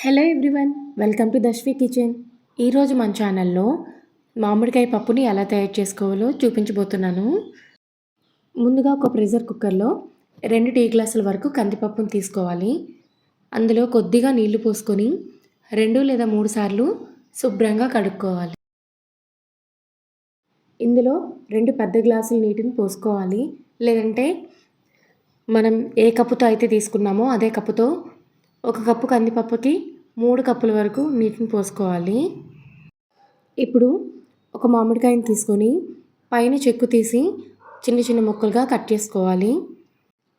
Hello everyone welcome to Dashvi kitchen ఈరోజు మన ఛానల్లో మామిడికాయ పప్పుని ఎలా తయారు చేసుకోవాలో చూపించబోతున్నాను. ముందుగా ఒక ప్రెషర్ కుక్కర్లో రెండు టీ గ్లాసుల వరకు కందిపప్పును తీసుకోవాలి. అందులో కొద్దిగా నీళ్ళు పోసుకొని రెండు లేదా మూడు సార్లు శుభ్రంగా కడుక్కోవాలి. ఇందులో రెండు పెద్ద గ్లాసుల నీటిని పోసుకోవాలి. లేదంటే మనం ఏ కప్పుతో అయితే తీసుకున్నామో అదే కప్పుతో ఒక కప్పు కందిపప్పుకి మూడు కప్పుల వరకు నీటిని పోసుకోవాలి. ఇప్పుడు ఒక మామిడికాయని తీసుకొని పైన చెక్కు తీసి చిన్న చిన్న ముక్కలుగా కట్ చేసుకోవాలి.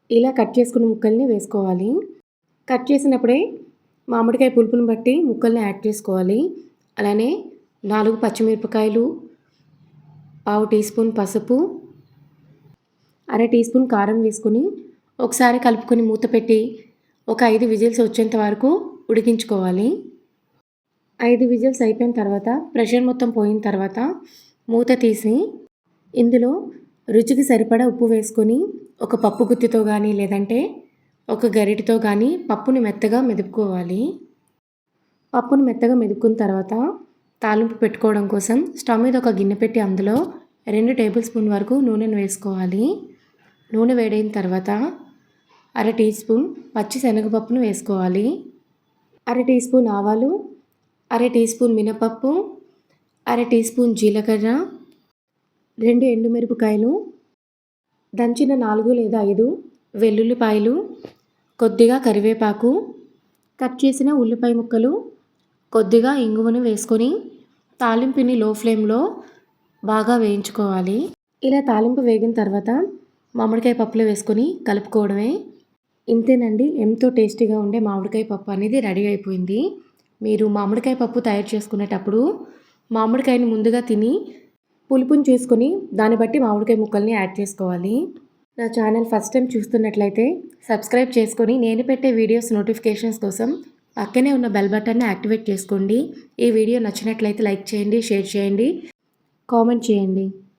ఇలా కట్ చేసుకున్న ముక్కల్ని వేసుకోవాలి. కట్ చేసినప్పుడే మామిడికాయ పులుపుని బట్టి ముక్కల్ని యాడ్ చేసుకోవాలి. అలానే నాలుగు పచ్చిమిరపకాయలు పావు టీ స్పూన్ పసుపు అర టీ స్పూన్ కారం వేసుకొని ఒకసారి కలుపుకొని మూత పెట్టి ఒక ఐదు విజిల్స్ వచ్చేంత వరకు ఉడికించుకోవాలి. ఐదు విజిల్స్ అయిపోయిన తర్వాత ప్రెషర్ మొత్తం పోయిన తర్వాత మూత తీసి ఇందులో రుచికి సరిపడా ఉప్పు వేసుకొని ఒక పప్పు గుత్తితో కానీ లేదంటే ఒక గరిటితో కానీ పప్పుని మెత్తగా మెదుపుకోవాలి. పప్పుని మెత్తగా మెదుపుకున్న తర్వాత తాలింపు పెట్టుకోవడం కోసం స్టవ్ మీద ఒక గిన్నె పెట్టి అందులో రెండు టేబుల్ స్పూన్ వరకు నూనెను వేసుకోవాలి. నూనె వేడైన తర్వాత అర టీ స్పూన్ పచ్చి శనగపప్పును వేసుకోవాలి. అర టీ స్పూన్ ఆవాలు అర టీ స్పూన్ మినపప్పు అర టీ స్పూన్ జీలకర్ర రెండు ఎండుమిరపకాయలు దంచిన నాలుగు లేదా ఐదు వెల్లుల్లిపాయలు కొద్దిగా కరివేపాకు కట్ చేసిన ఉల్లిపాయ ముక్కలు కొద్దిగా ఇంగువను వేసుకొని తాలింపుని లో ఫ్లేమ్లో బాగా వేయించుకోవాలి. ఇలా తాలింపు వేగిన తర్వాత మామిడికాయ పప్పులో వేసుకొని కలుపుకోవడమే ఇంతేనండి. ఎంతో టేస్టీగా ఉండే మామిడికాయ పప్పు అనేది రెడీ అయిపోయింది. మీరు మామిడికాయ పప్పు తయారు చేసుకునేటప్పుడు మామిడికాయని ముందుగా తిని పులుపుని చూసుకొని దాన్ని బట్టి మామిడికాయ ముక్కల్ని యాడ్ చేసుకోవాలి. నా ఛానల్ ఫస్ట్ టైం చూస్తున్నట్లయితే సబ్స్క్రైబ్ చేసుకొని నేను పెట్టే వీడియోస్ నోటిఫికేషన్స్ కోసం పక్కనే ఉన్న బెల్ బటన్ని యాక్టివేట్ చేసుకోండి. ఈ వీడియో నచ్చినట్లయితే లైక్ చేయండి షేర్ చేయండి కామెంట్ చేయండి.